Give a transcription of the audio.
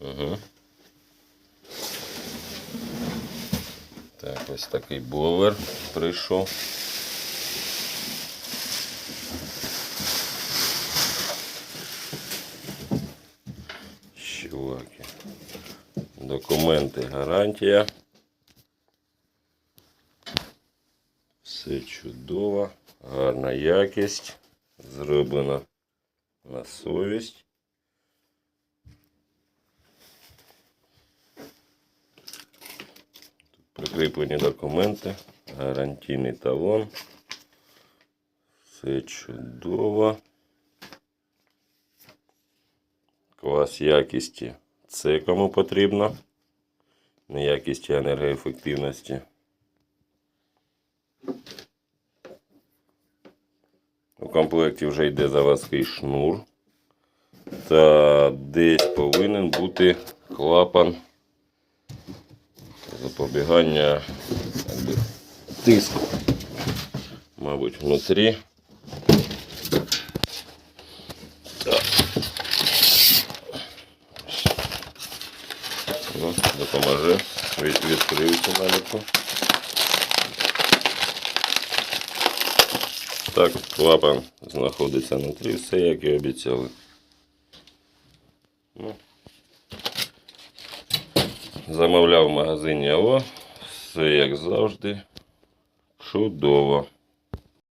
Угу. Так, ось такий бовер прийшов. Чуваки. Документи, гарантія. Все чудово, гарна якість, зроблено на совість. Прикріплені документи, гарантійний талон. Все чудово. Клас якісті. Це кому потрібно. Не якісті, а енергоефективності. У комплекті вже йде заводський шнур. Та десь повинен бути клапан запобігання якби, тиску. Мабуть, внутрі. Так. Ну, допоможи. Від, відкрив цю наліпку. Так, клапан знаходиться внутрі, все як і обіцяли. Ну, замовляв в магазині АО. Все як завжди. Чудово.